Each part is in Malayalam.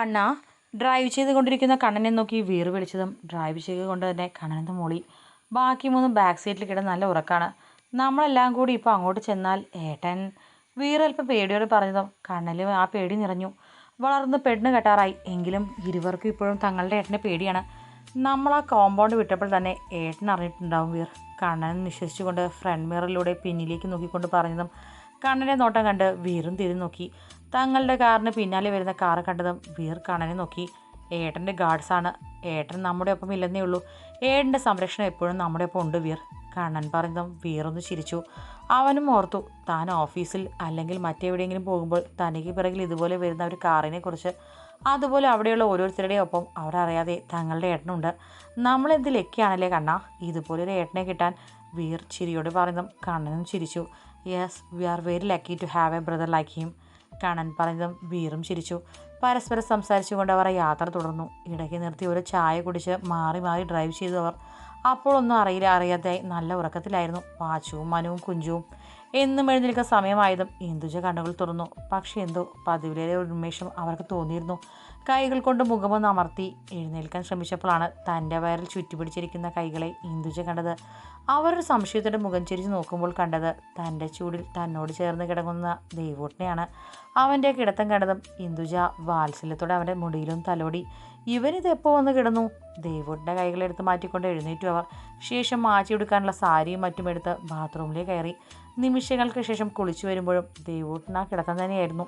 കണ്ണ. ഡ്രൈവ് ചെയ്തുകൊണ്ടിരിക്കുന്ന കണ്ണനെ നോക്കി വീറ് വിളിച്ചതും ഡ്രൈവ് ചെയ്തുകൊണ്ട് തന്നെ കണ്ണനെന്ന് മൂളി. ബാക്കി മൂന്ന് ബാക്ക് സീറ്റിൽ കിടന്ന് നല്ല ഉറക്കാണ്. നമ്മളെല്ലാം കൂടി ഇപ്പോൾ അങ്ങോട്ട് ചെന്നാൽ ഏട്ടൻ. വീറൽപ്പം പേടിയോടെ പറഞ്ഞതും കണ്ണൽ ആ പേടി നിറഞ്ഞു. വളർന്ന് പെണ്ണ് കെട്ടാറായി. എങ്കിലും ഇരുവർക്കും ഇപ്പോഴും തങ്ങളുടെ ഏട്ടന്റെ പേടിയാണ്. നമ്മൾ ആ കോമ്പൗണ്ട് വിട്ടപ്പോൾ തന്നെ ഏട്ടൻ അറിഞ്ഞിട്ടുണ്ടാവും വീർ. കണ്ണൻ നിശ്വസിച്ചുകൊണ്ട് ഫ്രണ്ട് മിററിലൂടെ പിന്നിലേക്ക് നോക്കിക്കൊണ്ട് പറഞ്ഞതും കണ്ണനെ നോട്ടം കണ്ട് വീറും തിരി നോക്കി. തങ്ങളുടെ കാറിന് പിന്നാലെ വരുന്ന കാറ് കണ്ടതും വീർ കണ്ണനെ നോക്കി. ഏട്ടന്റെ ഗാർഡ്സാണ് ഏട്ടൻ നമ്മുടെ ഒപ്പം ഇല്ലെന്നേ ഉള്ളൂ. ഏട്ടന്റെ സംരക്ഷണം എപ്പോഴും നമ്മുടെ ഒപ്പം ഉണ്ട് വീർ. കണ്ണൻ പറഞ്ഞതും വീറൊന്ന് ചിരിച്ചു. അവനും ഓർത്തു താൻ ഓഫീസിൽ അല്ലെങ്കിൽ മറ്റെവിടെയെങ്കിലും പോകുമ്പോൾ തനിക്ക് പിറകിൽ ഇതുപോലെ വരുന്ന ഒരു കാറിനെക്കുറിച്ച് അതുപോലെ അവിടെയുള്ള ഓരോരുത്തരുടെയും ഒപ്പം അവരറിയാതെ തങ്ങളുടെ ഏട്ടനുണ്ട്. നമ്മളെന്തിലൊക്കെയാണല്ലേ കണ്ണ? ഇതുപോലെ ഒരു ഏട്ടനെ കിട്ടാൻ വീർ ചിരിയോട് പറയുന്നതും കണ്ണനും ചിരിച്ചു. Yes we are very lucky to have a brother like him Kannan പറഞ്ഞതും വീറും ചിരിച്ചു. പരസ്പരം സംസാരിച്ചുകൊണ്ട് അവർ യാത്ര തുടർന്നു. ഇടയ്ക്ക് നിർത്തി ഒരു ചായ കുടിച്ച് മാറി മാറി ഡ്രൈവ് ചെയ്തു അവർ അപ്പോഴൊന്നും അറിയില്ല അറിയാതെ നല്ല ഉറക്കത്തിലായിരുന്നു. പാച്ചുവും മനുവും കുഞ്ചുവും എന്നും എഴുന്നേൽക്കുന്ന സമയമായതും ഇന്ദുജ കണ്ണുകൾ തുറന്നു. പക്ഷേ എന്തോ പതിവിലേറെ ഉന്മേഷം അവർക്ക് തോന്നിയിരുന്നു. കൈകൾ കൊണ്ട് മുഖമൊന്ന് അമർത്തി എഴുന്നേൽക്കാൻ ശ്രമിച്ചപ്പോഴാണ് തന്റെ വയറിൽ ചുറ്റിപ്പിടിച്ചിരിക്കുന്ന കൈകളെ ഇന്ദുജ കണ്ടത്. അവരൊരു സംശയത്തോടെ മുഖം ചിരിച്ച് നോക്കുമ്പോൾ കണ്ടത് തന്റെ ചൂടിൽ തന്നോട് ചേർന്ന് കിടങ്ങുന്ന ദൈവോട്ടിനെയാണ്. അവന്റെ കിടത്തം കണ്ടതും ഇന്ദുജ വാത്സല്യത്തോടെ അവന്റെ മുടിയിലും തലോടി ഇവനിത് എപ്പോൾ വന്ന് കിടന്നു? ദൈവോട്ടിന്റെ കൈകളെടുത്ത് മാറ്റിക്കൊണ്ട് എഴുന്നേറ്റു അവർ. ശേഷം മാറ്റി എടുക്കാനുള്ള സാരിയും മറ്റും എടുത്ത് ബാത്റൂമിലേക്ക് കയറി. നിമിഷങ്ങൾക്ക് ശേഷം കുളിച്ചു വരുമ്പോഴും ദൈവോട്ടിന് ആ കിടത്തം തന്നെയായിരുന്നു.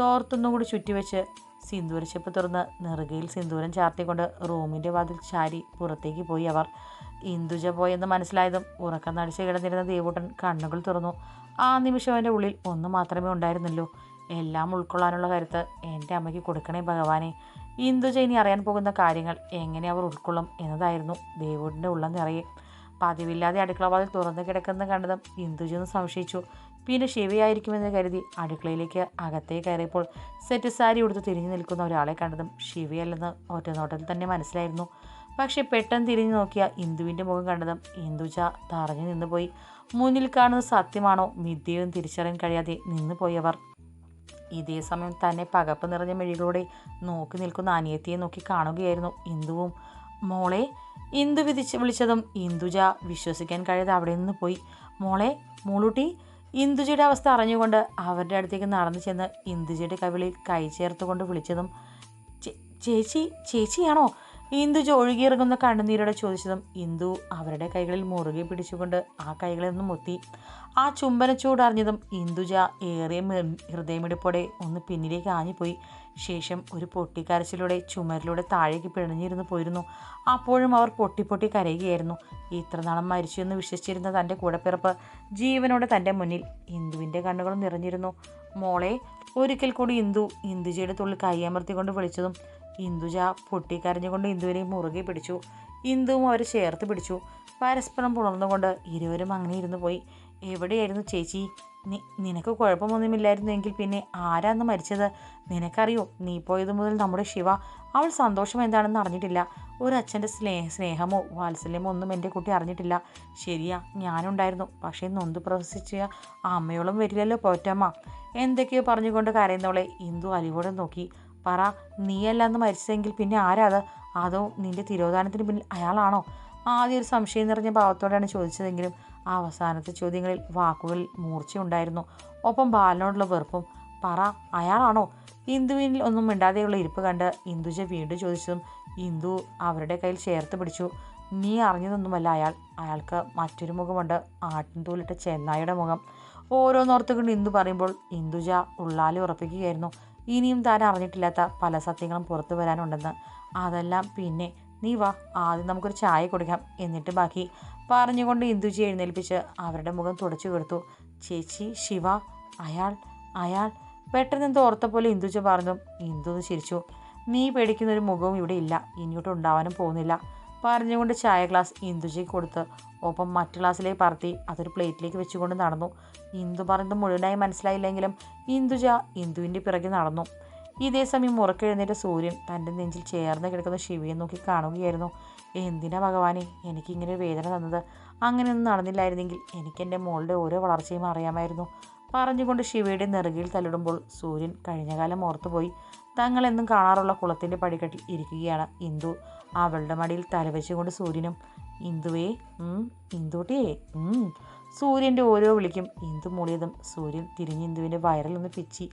തോർത്തൊന്നും കൂടി ചുറ്റിവെച്ച് സിന്ദൂരച്ചെപ്പ് തുറന്ന് നെറുകയിൽ സിന്ദൂരം ചാർത്തിക്കൊണ്ട് റൂമിന്റെ വാതിൽ ചാരി പുറത്തേക്ക് പോയി അവർ. ഇന്ദുജ പോയെന്ന് മനസ്സിലായതും ഉറക്കം നടിച്ച് കിടന്നിരുന്ന ദേവൂട്ടൻ കണ്ണുകൾ തുറന്നു. ആ നിമിഷം അവന്റെ ഉള്ളിൽ ഒന്ന് മാത്രമേ ഉണ്ടായിരുന്നുള്ളൂ. എല്ലാം ഉൾക്കൊള്ളാനുള്ള കരുത്ത് എന്റെ അമ്മയ്ക്ക് കൊടുക്കണേ ഭഗവാനെ. ഇന്ദുജ ഇനി അറിയാൻ പോകുന്ന കാര്യങ്ങൾ എങ്ങനെ അവർ ഉൾക്കൊള്ളും എന്നതായിരുന്നു ദേവൂട്ടിന്റെ ഉള്ളം നിറയെ. പതിവില്ലാതെ അടുക്കളവാതിൽ തുറന്നു കിടക്കുന്ന കണ്ടതും ഇന്ദുജ സംശയിച്ചു. പിന്നെ ശിവയായിരിക്കുമെന്ന് കരുതി അടുക്കളയിലേക്ക് അകത്തേ കയറിയപ്പോൾ സെറ്റ് സാരി ഉടുത്ത് തിരിഞ്ഞു നിൽക്കുന്ന ഒരാളെ കണ്ടതും ശിവയല്ലെന്ന് ഒറ്റ നോട്ടം തന്നെ മനസ്സിലായിരുന്നു. പക്ഷെ പെട്ടെന്ന് തിരിഞ്ഞു നോക്കിയ ഇന്ദുവിന്റെ മുഖം കണ്ടതും ഇന്ദുജ തറഞ്ഞു നിന്നുപോയി. മുന്നിൽ കാണുന്നത് സത്യമാണോ? മിഥ്യയും തിരിച്ചറിയാൻ കഴിയാതെ നിന്നു പോയവർ ഇതേ സമയം തന്നെ പകപ്പ് നിറഞ്ഞ മെഴികളോടെ നോക്കി നിൽക്കുന്ന അനിയത്തിയെ നോക്കി കാണുകയായിരുന്നു ഇന്ദുവും. മോളെ ഇന്ദു വിധിച്ച് വിളിച്ചതും ഇന്ദുജ വിശ്വസിക്കാൻ കഴിയാതെ അവിടെ നിന്ന് പോയി. മോളെ മോളൂട്ടി ഇന്ദുജയുടെ അവസ്ഥ അറിഞ്ഞുകൊണ്ട് അവരുടെ അടുത്തേക്ക് നടന്നു ചെന്ന് ഇന്ദുജിയുടെ കവിളിൽ കൈ ചേർത്തുകൊണ്ട് വിളിച്ചതും ചേച്ചി ചേച്ചിയാണോ? ഇന്ദുജ ഒഴുകിയിറങ്ങുന്ന കണ്ണുനീരോടെ ചോദിച്ചതും ഇന്ദു അവരുടെ കൈകളിൽ മുറുകെ പിടിച്ചുകൊണ്ട് ആ കൈകളിൽ നിന്നും മുത്തി. ആ ചുംബന ചൂടറിഞ്ഞതും ഇന്ദുജ ഏറെ ഹൃദയമിടിപ്പോടെ ഒന്ന് പിന്നിലേക്ക് ആഞ്ഞുപോയി. ശേഷം ഒരു പൊട്ടിക്കരച്ചിലൂടെ ചുമരിലൂടെ താഴേക്ക് പിണഞ്ഞിരുന്നു പോയിരുന്നു. അപ്പോഴും അവർ പൊട്ടി പൊട്ടി കരയുകയായിരുന്നു. ഇത്ര നാളും മരിച്ചു എന്ന് വിശ്വസിച്ചിരുന്ന തന്റെ കൂടപ്പിറപ്പ് ജീവനോടെ തന്റെ മുന്നിൽ ഇന്ദുവിന്റെ കണ്ണുകൾ നിറഞ്ഞിരുന്നു. മോളെ ഒരിക്കൽ കൂടി ഇന്ദു ഇന്ദുജയുടെ തുള്ളിൽ കൈയമർത്തിക്കൊണ്ട് വിളിച്ചതും ഇന്ദുജ പൊട്ടിക്കരഞ്ഞുകൊണ്ട് ഇന്ദുവിനെ മുറുകെ പിടിച്ചു. ഇന്ദുവും അവരെ ചേർത്ത് പിടിച്ചു. പരസ്പരം പുണർന്നുകൊണ്ട് ഇരുവരും അങ്ങനെ ഇരുന്നു പോയി. എവിടെയായിരുന്നു ചേച്ചി? നി നിനക്ക് കുഴപ്പമൊന്നുമില്ലായിരുന്നെങ്കിൽ പിന്നെ ആരാന്ന് മരിച്ചത്? നിനക്കറിയോ നീ പോയത് മുതൽ നമ്മുടെ ശിവ. അവൾ സന്തോഷം എന്താണെന്ന് അറിഞ്ഞിട്ടില്ല. ഒരു അച്ഛന്റെ സ്നേഹ സ്നേഹമോ വാത്സല്യമോ ഒന്നും എന്റെ കുട്ടി അറിഞ്ഞിട്ടില്ല. ശരിയാ ഞാനുണ്ടായിരുന്നു. പക്ഷേ നൊന്ത് പ്രവസിച്ച അമ്മയോളം വരില്ലല്ലോ പോറ്റമ്മ. എന്തൊക്കെയോ പറഞ്ഞുകൊണ്ട് കരയുന്നവളെ ഇന്ദു അലിവോടെ നോക്കി. പറ നീയല്ലാന്ന് മരിച്ചതെങ്കിൽ പിന്നെ ആരാ അത് അതോ നിന്റെ തിരോധാനത്തിന് പിന്നിൽ അയാളാണോ? ആദ്യം ഒരു സംശയം നിറഞ്ഞ ഭാവത്തോടെയാണ് ചോദിച്ചതെങ്കിലും അവസാനത്തെ ചോദ്യങ്ങളിൽ വാക്കുകളിൽ മൂർച്ചയുണ്ടായിരുന്നു. ഒപ്പം ബാലനോടുള്ള വെറുപ്പും പറ അയാളാണോ? ഇന്ദുവിനിൽ ഒന്നും മിണ്ടാതെയുള്ള ഇരിപ്പ് കണ്ട് ഇന്ദുജ വീണ്ടും ചോദിച്ചതും ഇന്ദു അവരുടെ കയ്യിൽ ചേർത്ത് പിടിച്ചു. നീ അറിഞ്ഞതൊന്നുമല്ല അയാൾ അയാൾക്ക് മറ്റൊരു മുഖമുണ്ട് ആട്ടിൻ തൂലിട്ട ചെന്നായുടെ മുഖം ഓരോന്നോർത്തുകൊണ്ട് ഇന്ദു പറയുമ്പോൾ ഇന്ദുജ ഉള്ളാലി ഉറപ്പിക്കുകയായിരുന്നു. ഇനിയും താൻ അറിഞ്ഞിട്ടില്ലാത്ത പല സത്യങ്ങളും പുറത്തു വരാനുണ്ടെന്ന്. അതെല്ലാം പിന്നെ നീ വാ ആദ്യം നമുക്കൊരു ചായ കുടിക്കാം എന്നിട്ട് ബാക്കി പറഞ്ഞുകൊണ്ട് ഇന്ദുജി എഴുന്നേൽപ്പിച്ച് അവരുടെ മുഖം തുടച്ചു കൊടുത്തു. ചേച്ചി ശിവ അയാൾ അയാൾ. പെട്ടെന്ന് ഓർത്ത പോലെ ഇന്ദുജ പറഞ്ഞു ഇന്ദു ഒന്ന് ചിരിച്ചു. നീ പേടിക്കുന്ന ഒരു മുഖവും ഇവിടെ ഇല്ല. ഇനിയോട്ട് ഉണ്ടാവാനും പോകുന്നില്ല. പറഞ്ഞുകൊണ്ട് ചായ ഗ്ലാസ് ഇന്ദുജയ്ക്ക് കൊടുത്ത് ഒപ്പം മറ്റു ഗ്ലാസ്സിലേക്ക് പറത്തി അതൊരു പ്ലേറ്റിലേക്ക് വെച്ചുകൊണ്ട് നടന്നു. ഇന്ദു പറഞ്ഞത് മുഴുവനായി മനസ്സിലായില്ലെങ്കിലും ഇന്ദുജ ഇന്ദുവിന്റെ പിറകെ നടന്നു. ഇതേ സമയം ഉറക്കെഴുന്നേറ്റ സൂര്യൻ തന്റെ നെഞ്ചിൽ ചേർന്ന് കിടക്കുന്ന ശിവയെ നോക്കി കാണുകയായിരുന്നു. എന്തിനാ ഭഗവാനെ എനിക്കിങ്ങനെ വേദന തന്നത്? അങ്ങനെയൊന്നും നടന്നില്ലായിരുന്നെങ്കിൽ എനിക്ക് എന്റെ മോളുടെ ഓരോ വളർച്ചയും അറിയാമായിരുന്നു. പറഞ്ഞുകൊണ്ട് ശിവയുടെ നെറുകയിൽ തല്ലിടുമ്പോൾ സൂര്യൻ കഴിഞ്ഞകാലം ഓർത്തുപോയി. തങ്ങളെന്നും കാണാറുള്ള കുളത്തിന്റെ പടിക്കെട്ടിൽ ഇരിക്കുകയാണ് ഇന്ദു. അവളുടെ മടിയിൽ തലവെച്ചുകൊണ്ട് സൂര്യനും ഇന്ദുവേ ഇന്ദുട്ടിയേ സൂര്യന്റെ ഓരോ വിളിക്കും ഇന്ദു മൂളിയതും സൂര്യൻ തിരിഞ്ഞ് ഇന്ദുവിന്റെ വയറിൽ ഒന്ന് പിച്ചി.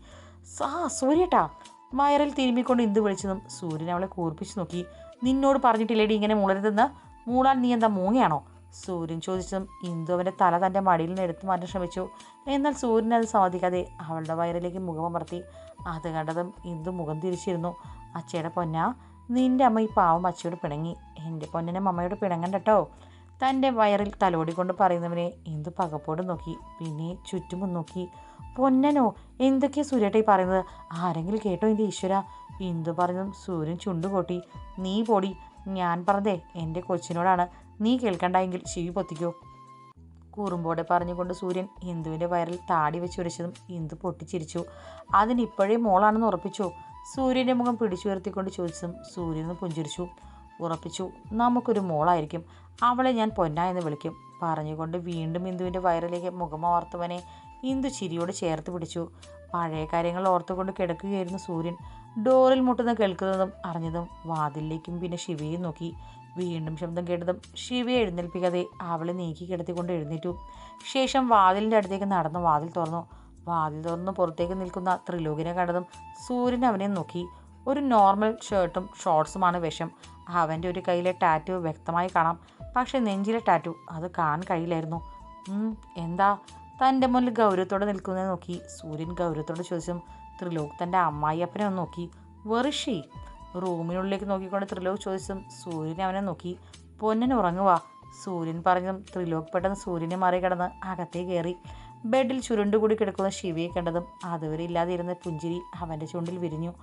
സാ സൂര്യട്ടാ. വയറിൽ തിരുമ്മിക്കൊണ്ട് ഇന്ദു വിളിച്ചതും സൂര്യൻ അവളെ കൂർപ്പിച്ച് നോക്കി. നിന്നോട് പറഞ്ഞിട്ടില്ലേടി ഇങ്ങനെ മൂളരുതെന്ന്? മൂളാൻ നീ എന്താ മൂങ്ങയാണോ? സൂര്യൻ ചോദിച്ചതും ഇന്ദു അവന്റെ തല തന്റെ മടിയിൽ നിന്ന് എടുത്തു മാറ്റാൻ ശ്രമിച്ചു. എന്നാൽ സൂര്യൻ അത് സാധിക്കാതെ അവളുടെ വയറിലേക്ക് മുഖം അമർത്തി. അത് കണ്ടതും ഇന്ദു മുഖം തിരിച്ചിരുന്നു. അച്ചയുടെ പൊന്ന നിന്റെ അമ്മ ഈ പാവം അച്ചയോട് പിണങ്ങി. എന്റെ പൊന്നനെ അമ്മയോട് പിണങ്ങണ്ടട്ടോ. തന്റെ വയറിൽ തലോടിക്കൊണ്ട് പറയുന്നവനെ ഇന്ദു പകപ്പോട് നോക്കി പിന്നെ ചുറ്റും നോക്കി. പൊന്നനോ എന്തൊക്കെയാ സൂര്യേട്ട ഈ പറയുന്നത്? ആരെങ്കിലും കേട്ടോ എന്റെ ഈശ്വര? ഇന്ദു പറഞ്ഞതും സൂര്യൻ ചുണ്ടുപൊട്ടി നീ പൊടി ഞാൻ പറഞ്ഞതേ എന്റെ കൊച്ചിനോടാണ്. നീ കേൾക്കണ്ടെങ്കിൽ ശിവി പൊത്തിക്കോ. കുറുമ്പോടെ പറഞ്ഞുകൊണ്ട് സൂര്യൻ ഇന്ദുവിന്റെ വയറിൽ താടി വെച്ച് ഉരച്ചതും ഇന്ദു പൊട്ടിച്ചിരിച്ചു. അതിനിപ്പോഴേ മോളാണെന്ന് ഉറപ്പിച്ചു? സൂര്യന്റെ മുഖം പിടിച്ചു ഉയർത്തിക്കൊണ്ട് ചോദിച്ചതും സൂര്യൻ പുഞ്ചിരിച്ചു. ഉറപ്പിച്ചു നമുക്കൊരു മോളായിരിക്കും. അവളെ ഞാൻ പൊന്ന എന്ന് വിളിക്കും. പറഞ്ഞുകൊണ്ട് വീണ്ടും ഇന്ദുവിന്റെ വയറിലേക്ക് മുഖമോർത്തവനെ ഇന്ദു ചിരിയോട് ചേർത്ത് പിടിച്ചു. പഴയ കാര്യങ്ങൾ ഓർത്തുകൊണ്ട് കിടക്കുകയായിരുന്നു സൂര്യൻ. ഡോറിൽ മുട്ടുന്ന കേൾക്കുന്നതും അറിഞ്ഞതും വാതിലിലേക്കും പിന്നെ ശിവയും നോക്കി. വീണ്ടും ശബ്ദം കേട്ടതും ശിവയെ എഴുന്നേൽപ്പിക്കാതെ അവളെ നീക്കി കിടത്തിക്കൊണ്ട് എഴുന്നേറ്റു. ശേഷം വാതിലിന്റെ അടുത്തേക്ക് നടന്നു വാതിൽ തുറന്നു. വാതിൽ തുറന്ന് പുറത്തേക്ക് നിൽക്കുന്ന ത്രിലോകിനെ കണ്ടതും സൂര്യൻ അവനെ നോക്കി. ഒരു നോർമൽ ഷർട്ടും ഷോർട്സുമാണ് വിഷം. അവന്റെ ഒരു കയ്യിലെ ടാറ്റു വ്യക്തമായി കാണാം. പക്ഷെ നെഞ്ചിലെ ടാറ്റു അത് കാണാൻ കഴിയില്ലായിരുന്നു. എന്താ? തന്റെ മുന്നിൽ ഗൗരവത്തോടെ നിൽക്കുന്നത് നോക്കി സൂര്യൻ ഗൗരവത്തോടെ ചോദിച്ചും. ത്രിലോക് തന്റെ അമ്മായിയപ്പനെ ഒന്ന് നോക്കി. വെറിഷി? റൂമിനുള്ളിലേക്ക് നോക്കിക്കൊണ്ട് ത്രിലോക് ചോദിച്ചും സൂര്യൻ അവനെ നോക്കി. പൊന്നൻ ഉറങ്ങുക സൂര്യൻ പറഞ്ഞതും ത്രിലോക് പെട്ടെന്ന് സൂര്യനെ മറികടന്ന് അകത്തേ കയറി. ബെഡിൽ ചുരുണ്ടുകൂടി കിടക്കുന്ന ശിവയെ കണ്ടതും അതുവരെ ഇല്ലാതിരുന്ന പുഞ്ചിരി അവന്റെ ചുണ്ടിൽ വിരിഞ്ഞു.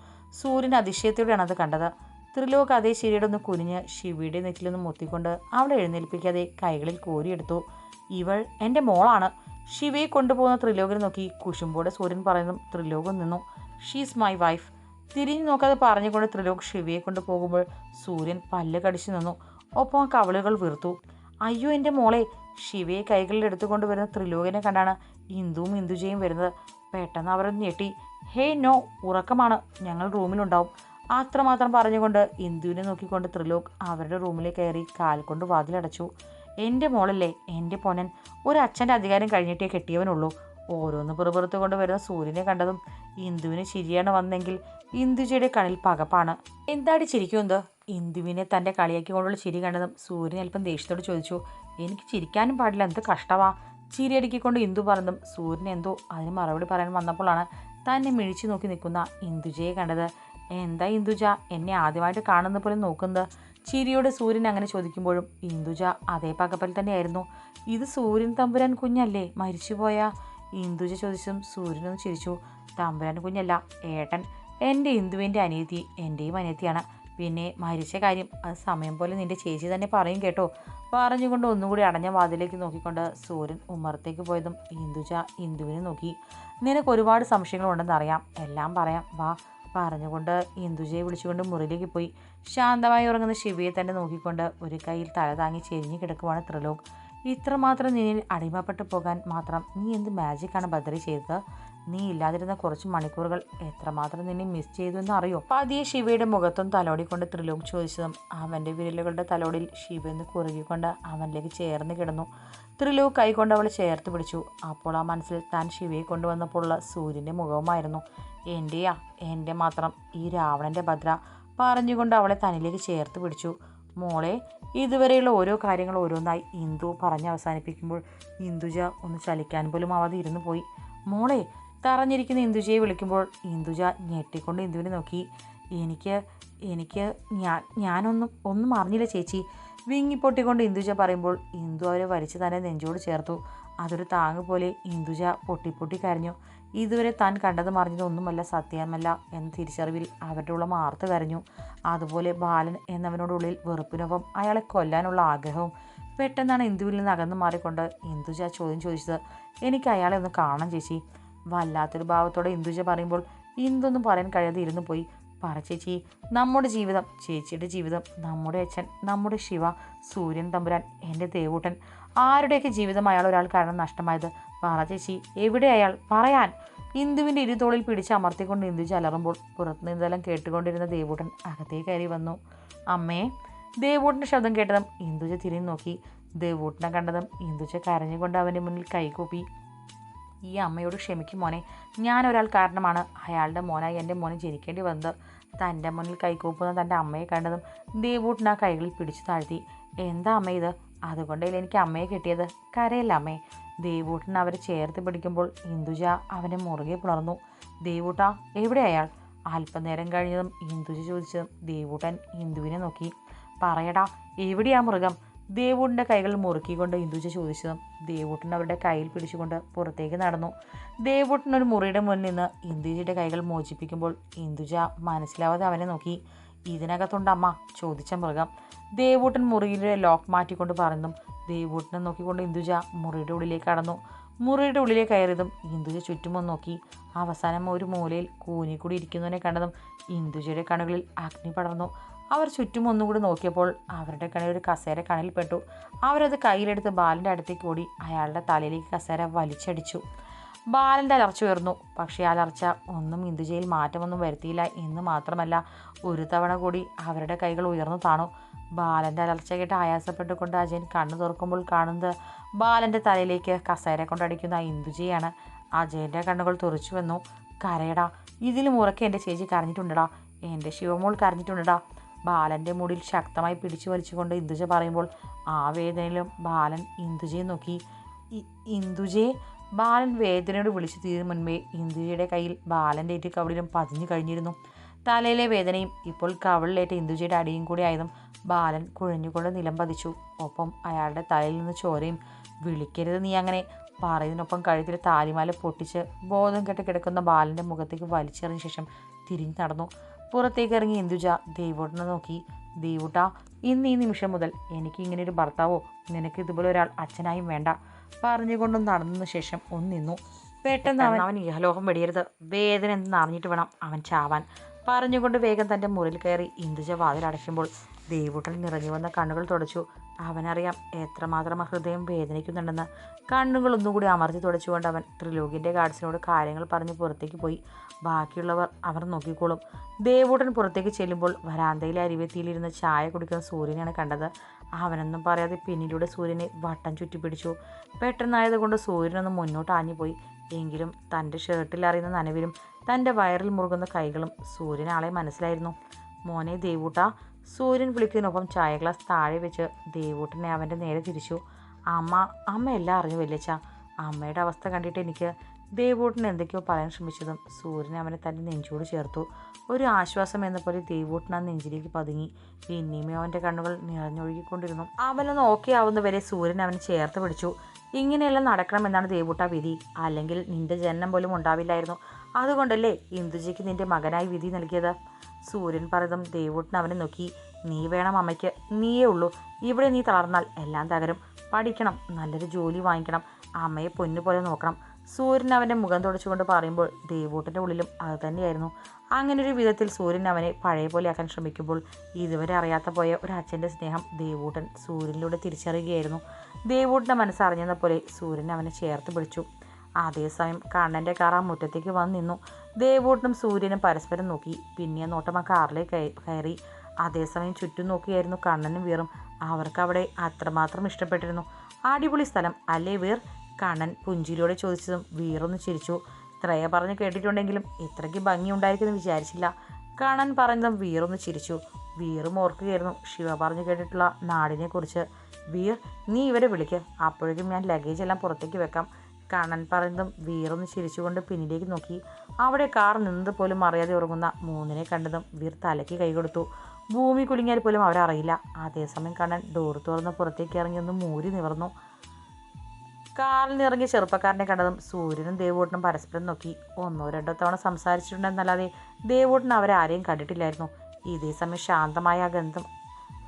സൂര്യൻ അതിശയത്തോടെയാണ് അത് കണ്ടത്. ത്രിലോക് അതേ ശരിയുടെ ഒന്ന് കുനിഞ്ഞ് ശിവയുടെ നെറ്റിലൊന്ന് മുത്തിക്കൊണ്ട് അവളെ എഴുന്നേൽപ്പിക്കാതെ കൈകളിൽ കോരിയെടുത്തു. ഇവൾ എന്റെ മോളാണ്. ശിവയെ കൊണ്ടുപോകുന്ന ത്രിലോകനെ നോക്കി കുശുമ്പോടെ സൂര്യൻ പറയുന്ന ത്രിലോകം നിന്നു. ഷീസ് മൈ വൈഫ് തിരിഞ്ഞു നോക്കാതെ പറഞ്ഞുകൊണ്ട് ത്രിലോക് ശിവയെ കൊണ്ടുപോകുമ്പോൾ സൂര്യൻ പല്ല് കടിച്ചു നിന്നു. ഒപ്പം കവളുകൾ വീർത്തു. അയ്യോ എന്റെ മോളെ ശിവയെ കൈകളിൽ എടുത്തുകൊണ്ട് വരുന്ന ത്രിലോകനെ കണ്ടാണ് ഇന്ദുവും ഇന്ദുജയും വരുന്നത്. പെട്ടെന്ന് അവരൊന്ന് ഞെട്ടി. ഹേ നോ ഉറക്കമാണ്. ഞങ്ങൾ റൂമിലുണ്ടാവും. അത്രമാത്രം പറഞ്ഞുകൊണ്ട് ഇന്ദുവിനെ നോക്കിക്കൊണ്ട് ത്രിലോക് അവരുടെ റൂമിലേക്ക് കയറി കാൽ കൊണ്ട് വാതിലടച്ചു. എന്റെ മോളല്ലേ? എന്റെ പൊന്നൻ. ഒരു അച്ഛന്റെ അധികാരം കഴിഞ്ഞിട്ടേ കെട്ടിയവനുള്ളൂ. ഓരോന്ന് പുറപുറത്ത് കൊണ്ട് വരുന്ന സൂര്യനെ കണ്ടതും ഇന്ദുവിന് ശരിയാണ് വന്നെങ്കിൽ ഇന്ദുജിയുടെ കണിൽ പകപ്പാണ്. എന്താടി ചിരിക്കുന്നത് ഇന്ദുവിനെ തന്റെ കളിയാക്കി കൊണ്ടുള്ള ചിരി കണ്ടതും സൂര്യൻ അല്പം ദേഷ്യത്തോട് ചോദിച്ചു എനിക്ക് ചിരിക്കാനും പാടില്ല എന്ത് കഷ്ടമാ ചിരിയടുക്കിക്കൊണ്ട് ഇന്ദു പറഞ്ഞതും സൂര്യൻ എന്തോ അതിന് മറുപടി പറയാൻ വന്നപ്പോഴാണ് തന്നെ മിഴിച്ചു നോക്കി നിൽക്കുന്ന ഇന്ദുജയെ കണ്ടത്. എന്താ ഇന്ദുജ എന്നെ ആദ്യമായിട്ട് കാണുന്ന പോലെ നോക്കുന്നത്? ചിരിയോടെ സൂര്യൻ അങ്ങനെ ചോദിക്കുമ്പോഴും ഇന്ദുജ അതേ പകപ്പൽ തന്നെയായിരുന്നു. ഇത് സൂര്യൻ തമ്പുരാൻ കുഞ്ഞല്ലേ? മരിച്ചുപോയ ഇന്ദുജ ചോദിച്ചും സൂര്യനൊന്ന് ചിരിച്ചു. തമ്പുരാൻ കുഞ്ഞല്ല ഏട്ടൻ. എന്റെ ഇന്ദുവിന്റെ അനിയത്തി എന്റെയും അനിയത്തിയാണ്. പിന്നെ മരിച്ച കാര്യം അത് സമയം പോലെ നിന്റെ ചേച്ചി തന്നെ പറയും കേട്ടോ. പറഞ്ഞുകൊണ്ട് ഒന്നുകൂടി അടഞ്ഞ വാതിലേക്ക് നോക്കിക്കൊണ്ട് സൂര്യൻ ഉമ്മറത്തേക്ക് പോയതും ഇന്ദുജ ഇന്ദുവിനെ നോക്കി. നിനക്ക് ഒരുപാട് സംശയങ്ങളുണ്ടെന്ന് അറിയാം എല്ലാം പറയാം. വാ പറഞ്ഞുകൊണ്ട് ഇന്ദുജയെ വിളിച്ചുകൊണ്ട് മുറിയിലേക്ക് പോയി. ശാന്തമായി ഉറങ്ങുന്ന ശിവയെ തന്നെ നോക്കിക്കൊണ്ട് ഒരു കയ്യിൽ തല താങ്ങി ചെരിഞ്ഞു കിടക്കുവാണ് ത്രിലോക്. ഇത്രമാത്രം നിന്നിൽ അടിമപ്പെട്ടു പോകാൻ മാത്രം നീ എന്ത് മാജിക്കാണ് ബദറി ചെയ്തത്? നീ ഇല്ലാതിരുന്ന കുറച്ച് മണിക്കൂറുകൾ എത്രമാത്രം നിന്നെ മിസ് ചെയ്തു എന്ന് അറിയോ? പതിയെ ശിവയുടെ മുഖത്തും തലോടിക്കൊണ്ട് ത്രിലോക് ചോദിച്ചതും അവന്റെ വിരലുകളുടെ തലോടിൽ ശിവ എന്ന് കുറുകിക്കൊണ്ട് അവനിലേക്ക് ചേർന്ന് കിടന്നു. ത്രിലോക് കൈകൊണ്ട് അവളെ ചേർത്ത് പിടിച്ചു. അപ്പോൾ ആ മനസ്സിൽ താൻ ശിവയെ കൊണ്ടുവന്നപ്പോഴുള്ള സൂര്യന്റെ മുഖവുമായിരുന്നു. എന്റെയാ എന്റെ മാത്രം. ഈ രാവണന്റെ ഭദ്ര പറഞ്ഞുകൊണ്ട് അവളെ തന്നിലേക്ക് ചേർത്ത് പിടിച്ചു. മോളെ ഇതുവരെയുള്ള ഓരോ കാര്യങ്ങൾ ഓരോന്നായി ഇന്ദു പറഞ്ഞ് അവസാനിപ്പിക്കുമ്പോൾ ഇന്ദുജ ഒന്ന് ചലിക്കാൻ പോലും ആവാതെ ഇരുന്നു പോയി. മോളെ തറഞ്ഞിരിക്കുന്ന ഇന്ദുജയെ വിളിക്കുമ്പോൾ ഇന്ദുജ ഞെട്ടിക്കൊണ്ട് ഇന്ദുവിനെ നോക്കി. എനിക്ക് എനിക്ക് ഞാൻ ഞാനൊന്നും ഒന്നും അറിഞ്ഞില്ല ചേച്ചി. വിങ്ങിപ്പൊട്ടിക്കൊണ്ട് ഇന്ദുജ പറയുമ്പോൾ ഇന്ദു അവരെ വലിച്ചു തന്നെ നെഞ്ചോട് ചേർത്തു. അതൊരു താങ്ങ് പോലെ ഇന്ദുജ പൊട്ടിപ്പൊട്ടി കരഞ്ഞു. ഇതുവരെ താൻ കണ്ടത് മറിഞ്ഞതൊന്നുമല്ല സത്യമല്ല എന്ന തിരിച്ചറിവിൽ അവരുടെ ഉള്ള മാർത്ത് കരഞ്ഞു. അതുപോലെ ബാലൻ എന്നവനോടുള്ളിൽ വെറുപ്പിനൊപ്പം അയാളെ കൊല്ലാനുള്ള ആഗ്രഹവും പെട്ടെന്നാണ് ഇന്ദുവിൽ നിന്ന് അകന്നു മാറിക്കൊണ്ട് ഇന്ദുജ ചോദ്യം ചോദിച്ചത് എനിക്ക് അയാളെ ഒന്ന് കാണാൻ ചേച്ചി. വല്ലാത്തൊരു ഭാവത്തോടെ ഇന്ദുജ പറയുമ്പോൾ ഇന്തൊന്നും പറയാൻ കഴിയാതെ ഇരുന്നു പോയി. പറ ചേച്ചി നമ്മുടെ ജീവിതം ചേച്ചിയുടെ ജീവിതം നമ്മുടെ അച്ഛൻ നമ്മുടെ ശിവ സൂര്യൻ തമ്പുരാൻ എന്റെ ദേവൂട്ടൻ ആരുടെയൊക്കെ ജീവിതം അയാൾ ഒരാൾ കാരണം നഷ്ടമായത്? പറ ചേച്ചി എവിടെ അയാൾ? പറയാൻ. ഇന്ദുവിന്റെ ഇരുതോളിൽ പിടിച്ച് അമർത്തിക്കൊണ്ട് ഇന്ദു ചലറുമ്പോൾ പുറത്തുനിന്നെല്ലാം കേട്ടുകൊണ്ടിരുന്ന ദേവൂട്ടൻ അകത്തേ കയറി വന്നു. അമ്മേ ദേവൂട്ടന്റെ ശബ്ദം കേട്ടതും ഇന്ദുജ തിരിഞ്ഞു നോക്കി. ദേവൂട്ടനെ കണ്ടതും ഇന്ദുജ കരഞ്ഞുകൊണ്ട് അവന്റെ മുന്നിൽ കൈകൂപ്പി. ഈ അമ്മയോട് ക്ഷമിക്കും മോനെ. ഞാനൊരാൾ കാരണമാണ് അയാളുടെ മോനായി എന്റെ മോനെ ജനിക്കേണ്ടി വന്നത്. തന്റെ മുന്നിൽ കൈകൂപ്പുന്ന തന്റെ അമ്മയെ കണ്ടതും ദേവൂട്ടിന് ആ കൈകളിൽ പിടിച്ചു താഴ്ത്തി. എന്താ അമ്മ ഇത്? അതുകൊണ്ടല്ലേ എനിക്ക് അമ്മയെ കിട്ടിയത്? കരയില്ല അമ്മേ? ദേവൂട്ടൻ അവരെ ചേർത്ത് പിടിക്കുമ്പോൾ ഇന്ദുജ അവനെ മുറുകെ പുണർന്നു. ദേവൂട്ട എവിടെ അയാൾ? അല്പനേരം കഴിഞ്ഞതും ഇന്ദുജ ചോദിച്ചതും ദേവൂട്ടൻ ഇന്ദുവിനെ നോക്കി. പറയടാ എവിടെയാ മൃഗം? ദേവൂട്ടിന്റെ കൈകൾ മുറുക്കിക്കൊണ്ട് ഇന്ദുജ ചോദിച്ചതും. ദേവൂട്ടൻ അവരുടെ കയ്യിൽ പിടിച്ചുകൊണ്ട് പുറത്തേക്ക് നടന്നു. ദേവൂട്ടൻ ഒരു മുറിയുടെ മുന്നിൽ നിന്ന് ഇന്ദുജയുടെ കൈകൾ മോചിപ്പിക്കുമ്പോൾ ഇന്ദുജ മനസ്സിലാവാതെ അവനെ നോക്കി. ഇതിനകത്തുണ്ട് അമ്മ ചോദിച്ച മൃഗം. ദേവൂട്ടൻ മുറിയിലെ ലോക്ക് മാറ്റിക്കൊണ്ട് പറഞ്ഞതും ദേവൂട്ടനെ നോക്കിക്കൊണ്ട് ഇന്ദുജ മുറിയുടെ ഉള്ളിലേക്ക് കടന്നു. മുറിയുടെ ഉള്ളിലേക്ക് കയറിയതും ഇന്ദുജ ചുറ്റുമൊന്ന് നോക്കി. അവസാനം ഒരു മൂലയിൽ കൂനിക്കൂടി ഇരിക്കുന്നതിനെ കണ്ടതും ഇന്ദുജയുടെ കണ്ണുകളിൽ അഗ്നി പടർന്നു. അവർ ചുറ്റും ഒന്നുകൂടി നോക്കിയപ്പോൾ അവരുടെ കണ്ണിൽ ഒരു കസേര കണ്ണിൽപ്പെട്ടു അവരത് കയ്യിലെടുത്ത് ബാലന്റെ അടുത്തേക്ക് ഓടി അയാളുടെ തലയിലേക്ക് കസേര വലിച്ചടിച്ചു. ബാലന്റെ അലർച്ച ഉയർന്നു. പക്ഷേ ആ അലർച്ച ഒന്നും ഇന്ദുജയിൽ മാറ്റമൊന്നും വരുത്തിയില്ല എന്ന് മാത്രമല്ല ഒരു തവണ കൂടി അവരുടെ കൈകൾ ഉയർന്നു താണു. ബാലന്റെ അലർച്ച കേട്ട് ആയാസപ്പെട്ടുകൊണ്ട് അജയൻ കണ്ണു തുറക്കുമ്പോൾ കാണുന്നത് ബാലന്റെ തലയിലേക്ക് കസേര കൊണ്ടടിക്കുന്ന ഇന്ദുജയാണ്. അജയന്റെ കണ്ണുകൾ തുറച്ചു വന്നു. കരയടാ ഇതിലും ഉറക്കെ എന്റെ ചേച്ചി കരഞ്ഞിട്ടുണ്ടടാ. എന്റെ ശിവമോൾ കരഞ്ഞിട്ടുണ്ടടാ. ബാലന്റെ മുടിയിൽ ശക്തമായി പിടിച്ചു വലിച്ചുകൊണ്ട് ഇന്ദുജ പറയുമ്പോൾ ആ വേദനയിലും ബാലൻ ഇന്ദുജയെ നോക്കി. ഇന്ദുജയെ? ബാലൻ വേദനയോട് വിളിച്ചു തീരും മുൻപേ ഇന്ദുജയുടെ കയ്യിൽ ബാലന്റെ ഏറ്റ് കവളിലും പതിഞ്ഞു കഴിഞ്ഞിരുന്നു. തലയിലെ വേദനയും ഇപ്പോൾ കവളിലേറ്റ ഇന്ദുജയുടെ അടിയും കൂടി ആയതും ബാലൻ കുഴഞ്ഞുകൊണ്ട് നിലം പതിച്ചു. ഒപ്പം അയാളുടെ തലയിൽ നിന്ന് ചോരയും വിളിക്കരുത് നീ അങ്ങനെ പറയുന്നതിനൊപ്പം കഴുത്തിൽ താലിമാല പൊട്ടിച്ച് ബോധം കെട്ട് കിടക്കുന്ന ബാലന്റെ മുഖത്തേക്ക് വലിച്ചെറിഞ്ഞ ശേഷം തിരിഞ്ഞു നടന്നു. പുറത്തേക്ക് ഇറങ്ങി ഇന്ദുജ ദേവൂട്ടനെ നോക്കി. ദേവൂട്ട ഇന്ന് ഈ നിമിഷം മുതൽ എനിക്ക് ഇങ്ങനെ ഒരു ഭർത്താവോ നിനക്ക് ഇതുപോലെ ഒരാൾ അച്ഛനായും വേണ്ട. പറഞ്ഞുകൊണ്ടും നടന്നതിന് ശേഷം ഒന്നിന്നു പെട്ടെന്ന് അവൻ അവൻ ഇഹലോഹം വെടിയരുത്. വേദന എന്ന് അറിഞ്ഞിട്ട് വേണം അവൻ ചാവാൻ. പറഞ്ഞുകൊണ്ട് വേഗം തന്റെ മുറിയിൽ കയറി ഇന്ദുജ വാതിലടയ്ക്കുമ്പോൾ ദേവൂട്ടൻ നിറഞ്ഞു വന്ന കണ്ണുകൾ തുടച്ചു. അവനറിയാം എത്രമാത്രം ഹൃദയം വേദനിക്കുന്നുണ്ടെന്ന്. കണ്ണുകൾ ഒന്നുകൂടി അമർത്തി തുടച്ചുകൊണ്ട് അവൻ ത്രിലോകിന്റെ ഗാർഡ്സിനോട് കാര്യങ്ങൾ പറഞ്ഞ് പുറത്തേക്ക് പോയി. ബാക്കിയുള്ളവർ അവർ നോക്കിക്കോളും. ദേവൂട്ടൻ പുറത്തേക്ക് ചെല്ലുമ്പോൾ വരാന്തയിലെ അരിവെത്തിയിലിരുന്ന് ചായ കുടിക്കുന്ന സൂര്യനെയാണ് കണ്ടത്. അവനൊന്നും പറയാതെ പിന്നിലൂടെ സൂര്യനെ വട്ടം ചുറ്റിപ്പിടിച്ചു. പെട്ടെന്നായതുകൊണ്ട് സൂര്യനൊന്ന് മുന്നോട്ട് ആഞ്ഞുപോയി എങ്കിലും തന്റെ ഷർട്ടിൽ അറിയുന്ന നനവിലും തന്റെ വയറിൽ മുറുകുന്ന കൈകളും സൂര്യനാളെ മനസ്സിലായിരുന്നു. മോനെ ദേവൂട്ട സൂര്യൻ വിളിക്കുന്നതിനൊപ്പം ചായ ഗ്ലാസ് താഴെ വെച്ച് ദേവൂട്ടനെ അവന്റെ നേരെ തിരിച്ചു. അമ്മ അമ്മ എല്ലാം അറിഞ്ഞു വല്യച്ച അമ്മയുടെ അവസ്ഥ കണ്ടിട്ട് എനിക്ക് ദേവൂട്ടൻ എന്തൊക്കെയോ പറയാൻ ശ്രമിച്ചതും സൂര്യൻ അവനെ തന്റെ നെഞ്ചോട് ചേർത്തു. ഒരു ആശ്വാസം എന്ന പോലെ ദേവൂട്ടൻ ആ നെഞ്ചിലേക്ക് പതുങ്ങി. പിന്നെയും അവന്റെ കണ്ണുകൾ നിറഞ്ഞൊഴുകിക്കൊണ്ടിരുന്നു. അവനൊന്ന് ഓക്കെ ആവുന്നവരെ സൂര്യൻ അവനെ ചേർത്ത് പിടിച്ചു. ഇങ്ങനെയെല്ലാം നടക്കണമെന്നാണ് ദേവൂട്ട വിധി. അല്ലെങ്കിൽ നിന്റെ ജനനം പോലും ഉണ്ടാവില്ലായിരുന്നു. അതുകൊണ്ടല്ലേ ഇന്ദുജിക്ക് നിന്റെ മകനായി വിധി നൽകിയത്? സൂര്യൻ പറഞ്ഞതും ദേവൂട്ടൻ അവനെ നോക്കി നീ വേണം അമ്മയ്ക്ക്. നീയേ ഉള്ളൂ. ഇവിടെ നീ തളർന്നാൽ എല്ലാം തകരും. പഠിക്കണം. നല്ലൊരു ജോലി വാങ്ങിക്കണം. അമ്മയെ പൊന്നുപോലെ നോക്കണം. സൂര്യൻ അവന്റെ മുഖം തുടച്ചുകൊണ്ട് പറയുമ്പോൾ ദേവൂട്ടന്റെ ഉള്ളിലും അത് തന്നെയായിരുന്നു. അങ്ങനെ ഒരു വിധത്തിൽ സൂര്യൻ അവനെ പഴയ പോലെയാക്കാൻ ശ്രമിക്കുമ്പോൾ ഇതുവരെ അറിയാത്ത പോയ ഒരു അച്ഛന്റെ സ്നേഹം ദേവൂട്ടൻ സൂര്യനിലൂടെ തിരിച്ചറിയുകയായിരുന്നു. ദേവൂട്ടന്റെ മനസ്സറിഞ്ഞെന്ന പോലെ സൂര്യൻ അവനെ ചേർത്ത് പിടിച്ചു. അതേസമയം കണ്ണന്റെ കാർ ആ മുറ്റത്തേക്ക് വന്ന് നിന്നു. ദേവൂട്ടനും സൂര്യനും പരസ്പരം നോക്കി. പിന്നെ നോട്ടം ആ കാറിലേക്ക് കയറി അതേസമയം ചുറ്റും നോക്കിയായിരുന്നു കണ്ണനും വീറും. അവർക്ക് അവിടെ അത്രമാത്രം ഇഷ്ടപ്പെട്ടിരുന്നു. അടിപൊളി സ്ഥലം അല്ലേ വീർ? കണ്ണൻ പുഞ്ചിരിയോടെ ചോദിച്ചതും വീറൊന്ന് ചിരിച്ചു. ത്രയ പറഞ്ഞ് കേട്ടിട്ടുണ്ടെങ്കിലും ഇത്രയ്ക്ക് ഭംഗിയുണ്ടായിരിക്കുമെന്ന് വിചാരിച്ചില്ല. കണ്ണൻ പറഞ്ഞതും വീറൊന്ന് ചിരിച്ചു. വീറും ഓർക്കുകയായിരുന്നു ശിവ പറഞ്ഞു കേട്ടിട്ടുള്ള നാടിനെക്കുറിച്ച്. വീർ നീ ഇവരെ വിളിക്കുക അപ്പോഴേക്കും ഞാൻ ലഗേജ് എല്ലാം പുറത്തേക്ക് വെക്കാം. കണ്ണൻ പറയുന്നതും വീറൊന്ന് ചിരിച്ചുകൊണ്ട് പിന്നിലേക്ക് നോക്കി. അവിടെ കാർ നിന്നത് പോലും അറിയാതെ ഉറങ്ങുന്ന മൂന്നിനെ കണ്ടതും വീർ തലയ്ക്ക് കൈകൊടുത്തു ഭൂമി കുലുങ്ങിയാൽ പോലും അവരറിയില്ല അതേസമയം കണ്ണൻ ഡോർ തുറന്ന് പുറത്തേക്ക് ഇറങ്ങി ഒന്ന് മൂരി നിവർന്നു. കാറിൽ നിറങ്ങിയ ചെറുപ്പക്കാരനെ കണ്ടതും സൂര്യനും ദേവൂട്ടനും പരസ്പരം നോക്കി. ഒന്നോ രണ്ടോ തവണ സംസാരിച്ചിട്ടുണ്ടെന്നല്ലാതെ ദേവൂട്ടൻ അവരെ ആരെയും കണ്ടിട്ടില്ലായിരുന്നു. ഇതേ സമയം ശാന്തമായ ആ ഗന്ധം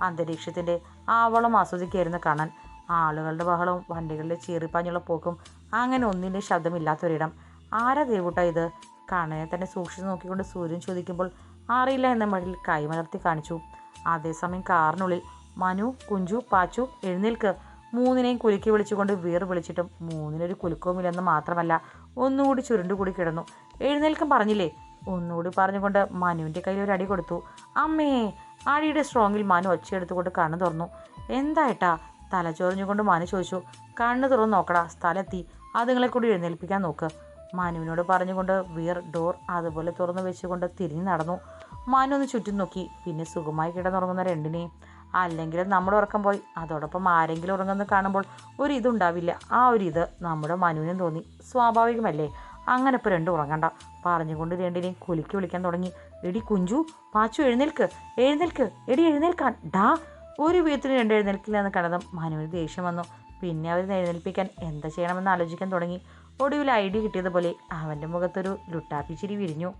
അന്തരീക്ഷത്തിന്റെ ആവളം ആസ്വദിക്കുകയായിരുന്നു കാണാൻ ആളുകളുടെ ബഹളവും വണ്ടികളുടെ ചീറിപ്പാഞ്ഞുള്ള പോക്കും അങ്ങനെ ഒന്നിന്റെ ശബ്ദമില്ലാത്തൊരിടം. ആരാ ദേവൂട്ട ഇത്? കണ്ണനെ തന്നെ സൂക്ഷിച്ചു നോക്കിക്കൊണ്ട് സൂര്യൻ ചോദിക്കുമ്പോൾ അറിയില്ല എന്ന മഴയിൽ കൈമലർത്തി കാണിച്ചു. അതേസമയം കാറിനുള്ളിൽ മനു കുഞ്ചു പാച്ചു എഴുന്നേൽക്ക്. മൂന്നിനെയും കുലുക്കി വിളിച്ചുകൊണ്ട് വീർ വിളിച്ചിട്ടും മൂന്നിനൊരു കുലുക്കവുമില്ലെന്ന് മാത്രമല്ല ഒന്നുകൂടി ചുരുണ്ടുകൂടി കിടന്നു. എഴുന്നേൽക്കും പറഞ്ഞില്ലേ? ഒന്നുകൂടി പറഞ്ഞുകൊണ്ട് മനുവിന്റെ കയ്യിൽ ഒരു അടി കൊടുത്തു. അമ്മേ! അടിയുടെ സ്ട്രോങ്ങിൽ മനു ഒച്ചയെടുത്തുകൊണ്ട് കണ്ണു തുറന്നു. എന്തായിട്ടാ തലചൊറിഞ്ഞുകൊണ്ട് മനു ചോദിച്ചു. കണ്ണു തുറന്ന് നോക്കടാ സ്ഥലത്തി അതുങ്ങളെ കൂടി എഴുന്നേൽപ്പിക്കാൻ നോക്ക്. മനുവിനോട് പറഞ്ഞുകൊണ്ട് വീർ ഡോർ അതുപോലെ തുറന്നു വെച്ചുകൊണ്ട് തിരിഞ്ഞു നടന്നു. മനു ഒന്ന് ചുറ്റും നോക്കി. പിന്നെ സുഖമായി കിടന്നുറങ്ങുന്ന രണ്ടിനെയും. അല്ലെങ്കിൽ നമ്മൾ ഉറക്കം പോയി. അതോടൊപ്പം ആരെങ്കിലും ഉറങ്ങുന്നത് കാണുമ്പോൾ ഒരു ഇതുണ്ടാവില്ല. ആ ഒരു ഇത് നമ്മുടെ മനുവിനും തോന്നി. സ്വാഭാവികമല്ലേ? അങ്ങനെ ഇപ്പോൾ രണ്ടും ഉറങ്ങണ്ട. പറഞ്ഞുകൊണ്ട് രണ്ടിനെയും കുലുക്കി വിളിക്കാൻ തുടങ്ങി. എടി കുഞ്ചു പാച്ചു എഴുന്നേൽക്ക്. എഴുന്നേൽക്ക്. എടി എഴുന്നേൽക്കാൻ. ഡാ ഒരു വീട്ടിൽ രണ്ട് എഴുന്നേൽക്കില്ല എന്ന് കണ്ടതും മനുവിന് ദേഷ്യം വന്നു. പിന്നെ അവർ എഴുന്നേൽപ്പിക്കാൻ എന്താ ചെയ്യണമെന്ന് ആലോചിക്കാൻ തുടങ്ങി. ഒടുവിൽ ഐഡിയ കിട്ടിയതുപോലെ അവന്റെ മുഖത്തൊരു ലുട്ടാപ്പിച്ചിരി വിരിഞ്ഞു.